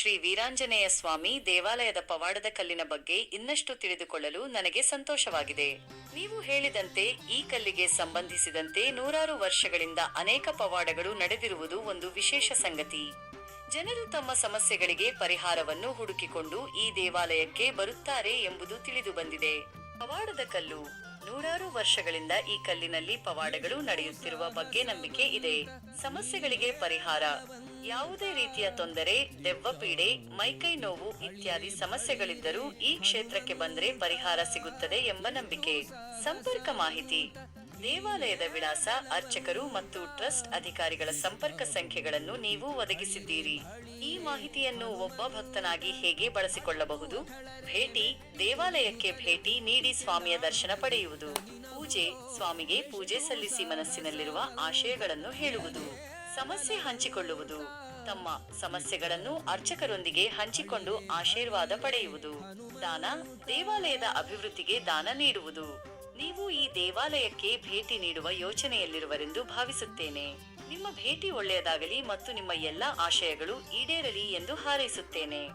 ಶ್ರೀ ವೀರಾಂಜನೇಯ ಸ್ವಾಮಿ ದೇವಾಲಯದ ಪವಾಡದ ಕಲ್ಲಿನ ಬಗ್ಗೆ ಇನ್ನಷ್ಟು ತಿಳಿದುಕೊಳ್ಳಲು ನನಗೆ ಸಂತೋಷವಾಗಿದೆ. ನೀವು ಹೇಳಿದಂತೆ ಈ ಕಲ್ಲಿಗೆ ಸಂಬಂಧಿಸಿದಂತೆ ನೂರಾರು ವರ್ಷಗಳಿಂದ ಅನೇಕ ಪವಾಡಗಳು ನಡೆದಿರುವುದು ಒಂದು ವಿಶೇಷ ಸಂಗತಿ. ಜನರು ತಮ್ಮ ಸಮಸ್ಯೆಗಳಿಗೆ ಪರಿಹಾರವನ್ನು ಹುಡುಕಿಕೊಂಡು ಈ ದೇವಾಲಯಕ್ಕೆ ಬರುತ್ತಾರೆ ಎಂಬುದು ತಿಳಿದು ಬಂದಿದೆ. ಪವಾಡದ ಕಲ್ಲು ನೂರಾರು ವರ್ಷಗಳಿಂದ ಈ ಕಲ್ಲಿನಲ್ಲಿ ಪವಾಡಗಳು ನಡೆಯುತ್ತಿರುವ ಬಗ್ಗೆ ನಂಬಿಕೆ ಇದೆ. ಸಮಸ್ಯೆಗಳಿಗೆ ಪರಿಹಾರ. ಯಾವುದೇ ರೀತಿಯ ತೊಂದರೆ ದೆವ್ವ ಪೀಡೆ ಮೈಕೈ ನೋವು ಇತ್ಯಾದಿ ಸಮಸ್ಯೆಗಳಿದ್ದರೂ ಈ ಕ್ಷೇತ್ರಕ್ಕೆ ಬಂದರೆ ಪರಿಹಾರ ಸಿಗುತ್ತದೆ ಎಂಬ ನಂಬಿಕೆ. ಸಂಪರ್ಕ ಮಾಹಿತಿ. ದೇವಾಲಯದ ವಿಳಾಸ ಅರ್ಚಕರು ಮತ್ತು ಟ್ರಸ್ಟ್ ಅಧಿಕಾರಿಗಳ ಸಂಪರ್ಕ ಸಂಖ್ಯೆಗಳನ್ನು ನೀವು ಒದಗಿಸಿದ್ದೀರಿ. ಈ ಮಾಹಿತಿಯನ್ನು ಒಬ್ಬ ಭಕ್ತನಾಗಿ ಹೇಗೆ ಬಳಸಿಕೊಳ್ಳಬಹುದು? ಭೇಟಿ, ದೇವಾಲಯಕ್ಕೆ ಭೇಟಿ ನೀಡಿ ಸ್ವಾಮಿಯ ದರ್ಶನ ಪಡೆಯುವುದು. ಪೂಜೆ, ಸ್ವಾಮಿಗೆ ಪೂಜೆ ಸಲ್ಲಿಸಿ ಮನಸ್ಸಿನಲ್ಲಿರುವ ಆಶಯಗಳನ್ನು ಹೇಳುವುದು. ಸಮಸ್ಯೆ ಹಂಚಿಕೊಳ್ಳುವುದು. ತಮ್ಮ ಸಮಸ್ಯೆಗಳನ್ನು ಅರ್ಚಕರೊಂದಿಗೆ ಹಂಚಿಕೊಂಡು ಆಶೀರ್ವಾದ ಪಡೆಯುವುದು. ದಾನ, ದೇವಾಲಯದ ಅಭಿವೃದ್ಧಿಗೆ ದಾನ ನೀಡುವುದು. ನೀವು ಈ ದೇವಾಲಯಕ್ಕೆ ಭೇಟಿ ನೀಡುವ ಯೋಚನೆಯಲ್ಲಿರುವರೆಂದು ಭಾವಿಸುತ್ತೇನೆ. ನಿಮ್ಮ ಭೇಟಿ ಒಳ್ಳೆಯದಾಗಲಿ ಮತ್ತು ನಿಮ್ಮ ಎಲ್ಲಾ ಆಶಯಗಳು ಈಡೇರಲಿ ಎಂದು ಹಾರೈಸುತ್ತೇನೆ.